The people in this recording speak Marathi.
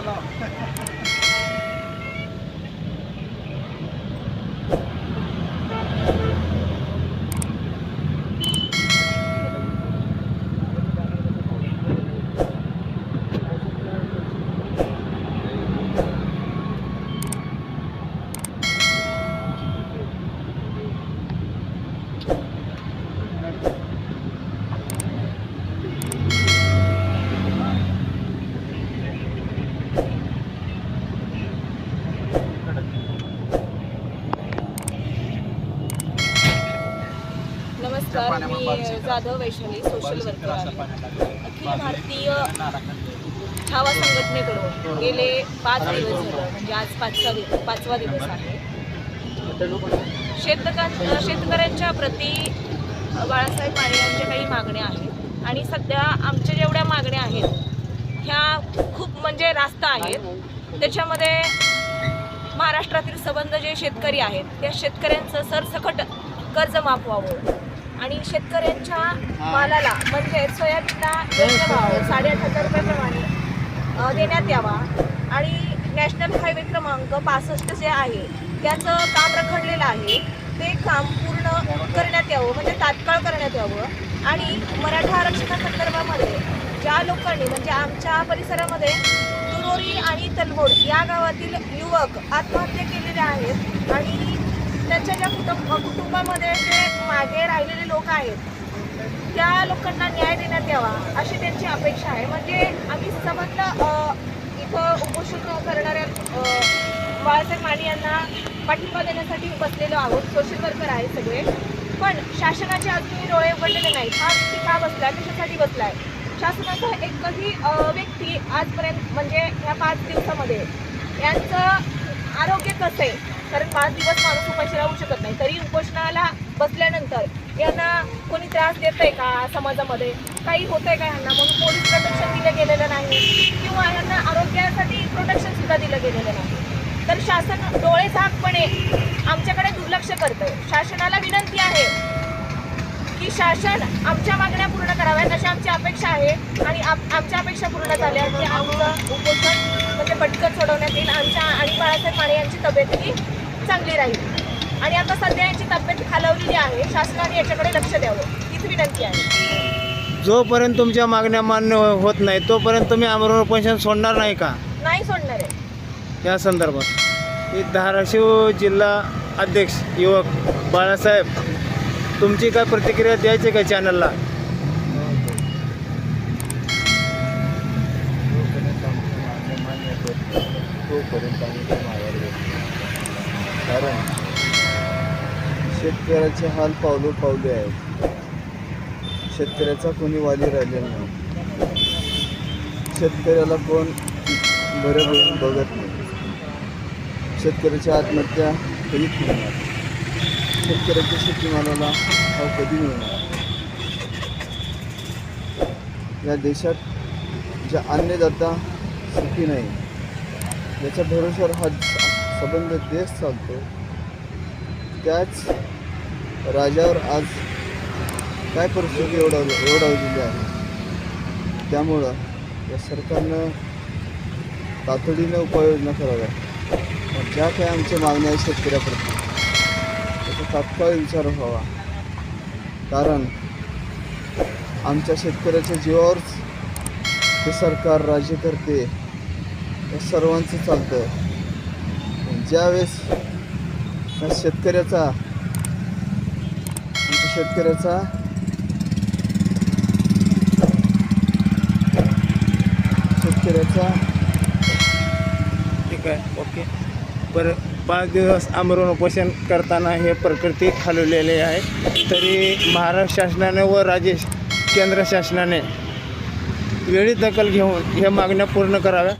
Inshallah. नमस्कार मी जाधव वैशाली सोशल वर्कर आहे. अखिल भारतीय छावा संघटनेकडून गेले पाच दिवस झालं. म्हणजे आज पाचवा दिवस पाचवा दिवस आहे. शेतका शेतकऱ्यांच्या प्रती बाळासाहेब माने यांच्या काही मागण्या आहेत. आणि सध्या आमच्या जेवढ्या मागण्या आहेत ह्या खूप म्हणजे रास्त आहेत. त्याच्यामध्ये महाराष्ट्रातील संबंध जे शेतकरी आहेत त्या शेतकऱ्यांचं सरसकट कर्ज माफ व्हावं. आणि शेतकऱ्यांच्या मालाला म्हणजे सोयाबीनला योग्य भाव साडेआठ हजार रुपयाप्रमाणे देण्यात यावा. आणि नॅशनल हायवे क्रमांक पासष्ट जे आहे त्याचं काम रखडलेलं आहे. ते काम पूर्ण करण्यात यावं म्हणजे तात्काळ करण्यात यावं. आणि मराठा आरक्षणासंदर्भामध्ये ज्या लोकांनी म्हणजे आमच्या परिसरामध्ये तुरोरी आणि तलवोड या गावातील युवक आत्महत्या केलेले आहेत. आणि त्यांच्या ज्या कुटुंब कुटुंबामध्ये जे मागे राहिलेले लोक आहेत त्या लोकांना न्याय देण्यात यावा अशी त्यांची अपेक्षा आहे. म्हणजे आम्ही समजलं इथं उपोषण करणाऱ्या बाळासाहेब माने यांना पाठिंबा देण्यासाठी बसलेलो आहोत. सोशल वर्कर आहे सगळे. पण शासनाचे अजूनही डोळे उघडलेले नाहीत. हा व्यक्ती का बसलाय? कशासाठी बसलाय? शासनाचा एकही व्यक्ती आजपर्यंत म्हणजे ह्या पाच दिवसामध्ये यांचं आरोग्य कसं आहे? कारण पाच दिवस माणूस उपाशी राहू शकत नाही. तरी उपोषणाला बसल्यानंतर यांना कोणी त्रास देत आहे का समाजामध्ये? काही होत आहे का यांना? म्हणून पोलीस प्रोटेक्शन दिलं गेलेलं नाही. किंवा यांना आरोग्यासाठी प्रोटेक्शन सुद्धा दिलं गेलेलं नाही. तर शासन डोळे झाकपणे आमच्याकडे दुर्लक्ष करतंय. शासनाला विनंती आहे की शासन आमच्या मागण्या पूर्ण कराव्यात अशी आमची अपेक्षा आहे. आणि आमच्या अपेक्षा पूर्ण झाल्या की आमचं उपोषण म्हणजे पटकन सोडवण्यात येईल. आमच्या आणि बाळासाहेब माने यांची तब्येतही चांगली राहील. आणि आता सध्या यांची तब्येत खालवलेली आहे. शासनाने याच्याकडे लक्ष द्यावं. हीच विनंती आहे. जोपर्यंत तुमच्या मागण्या मान्य होत नाही तोपर्यंत तुम्ही आमरण उपोषण सोडणार नाही का? नाही सोडणार आहे. या संदर्भात. ही धाराशिव जिल्हा अध्यक्ष युवक बाळासाहेब तुमची काय प्रतिक्रिया द्यायची का चॅनलला तोपर्यंत आम्ही ते माघार घेतो कारण शेतकऱ्याचे हाल पावलो पावले आहेत. शेतकऱ्याचा कोणी वाली राहिलेला नाही. शेतकऱ्याला कोण बरं बघत नाही. शेतकऱ्याची आत्महत्या कधीच मिळणार शेतकऱ्याच्या शेतीमालाला हा कधी मिळणार? या देशात ज्या अन्नदाता सुखी नाही याच्या भरोश्यावर हा संबंध देश चालतो त्याच राजावर आज काय परिस्थिती एवढा एवढावलेली आहे? त्यामुळं या सरकारनं तातडीनं उपाययोजना कराव्या. मग ज्या काही आमच्या मागण्या आहेत शेतकऱ्याप्रती त्याचा तात्काळ विचार व्हावा. कारण आमच्या शेतकऱ्याच्या जीवावरच हे सरकार राज्य करते. या सर्वांचं चालतं. ज्यावेळेस शेतकऱ्याचा आमच्या शेतकऱ्याचा शेतकऱ्याचा ठीक आहे ओके. बरं पाच दिवस आमरण उपोषण करताना हे प्रकृती खालवलेले आहे. तरी महाराष्ट्र शासनाने व राज्य केंद्र शासनाने वेळी दखल घेऊन ह्या मागण्या पूर्ण कराव्या.